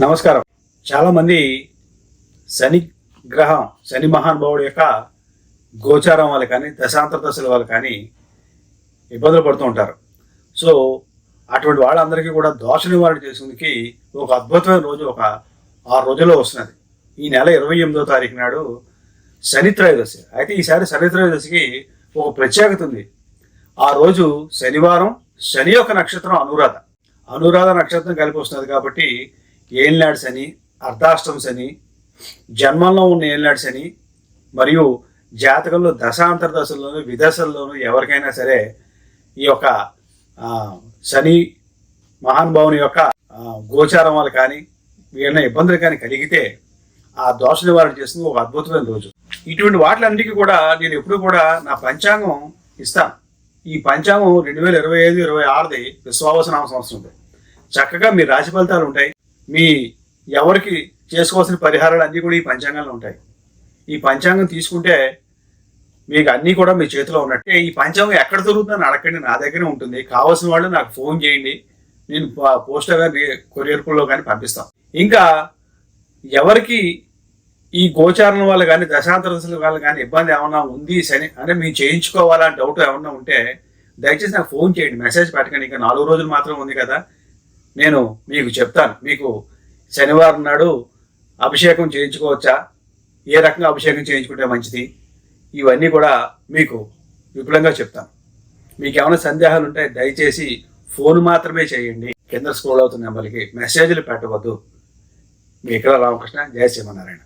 నమస్కారం. చాలామంది శని గ్రహం శని మహానుభావుడు యొక్క గోచారం వాళ్ళు కానీ దశాంతర దశల వాళ్ళు కానీ ఇబ్బందులు పడుతూ ఉంటారు. సో అటువంటి వాళ్ళందరికీ కూడా దోష నివారణ చేసేందుకు ఒక అద్భుతమైన రోజు ఒక ఆరు రోజుల్లో వస్తున్నది. ఈ నెల ఇరవై ఎనిమిదో తారీఖు నాడు శని త్రయోదశి. అయితే ఈసారి శని త్రయోదశికి ఒక ప్రత్యేకత ఉంది. ఆ రోజు శనివారం శని యొక్క నక్షత్రం అనురాధ. అనురాధ నక్షత్రం కలిపి వస్తున్నది కాబట్టి ఎయిల్ లాడ్స్ అని అర్ధాష్టం అని జన్మంలో ఉన్న ఏలినాడు అని మరియు జాతకంలో దశాంతర దశల్లోనూ విదశల్లోనూ ఎవరికైనా సరే ఈ యొక్క శని మహానుభావుని యొక్క గోచారం వల్ల కానీ ఏమైనా ఇబ్బందులు కానీ కలిగితే ఆ దోష నివారణ చేస్తుంది ఒక అద్భుతమైన రోజు. ఇటువంటి వాటిలన్నిటికీ కూడా నేను ఎప్పుడు కూడా నా పంచాంగం ఇస్తాను. ఈ పంచాంగం రెండు వేల ఇరవై ఐదు ఇరవై ఆరుది విశ్వావసనామ సంవత్సరం చక్కగా మీ రాశి ఫలితాలు ఉంటాయి. మీ ఎవరికి చేసుకోవాల్సిన పరిహారాలు అన్నీ కూడా ఈ పంచాంగంలో ఉంటాయి. ఈ పంచాంగం తీసుకుంటే మీకు అన్నీ కూడా మీ చేతిలో ఉన్నట్టే. ఈ పంచాంగం ఎక్కడ దొరుకుతుందని అడగండి నా దగ్గరే ఉంటుంది. కావాల్సిన వాళ్ళు నాకు ఫోన్ చేయండి. నేను పోస్టర్ కానీ కొరియర్లో కానీ పంపిస్తాం. ఇంకా ఎవరికి ఈ గోచారం వల్ల కానీ దశాంతర దశల వల్ల కానీ ఇబ్బంది ఏమైనా ఉంది శని అంటే మీరు చేయించుకోవాలా డౌట్ ఏమన్నా ఉంటే దయచేసి నాకు ఫోన్ చేయండి. మెసేజ్ పెట్టకండి. ఇంకా నాలుగు రోజులు మాత్రం ఉంది కదా. నేను మీకు చెప్తాను. మీకు శనివారం నాడు అభిషేకం చేయించుకోవచ్చా? ఏ రకంగా అభిషేకం చేయించుకుంటే మంచిది? ఇవన్నీ కూడా మీకు విపులంగా చెప్తాను. మీకు ఏమైనా సందేహాలు ఉంటే దయచేసి ఫోన్ మాత్రమే చేయండి. కింద స్క్రోల్ అవుతున్న నెంబర్కి మెసేజ్లు పెట్టవద్దు. మీ ఇక్కడ రామకృష్ణ? జయ శ్రీమన్నారాయణ.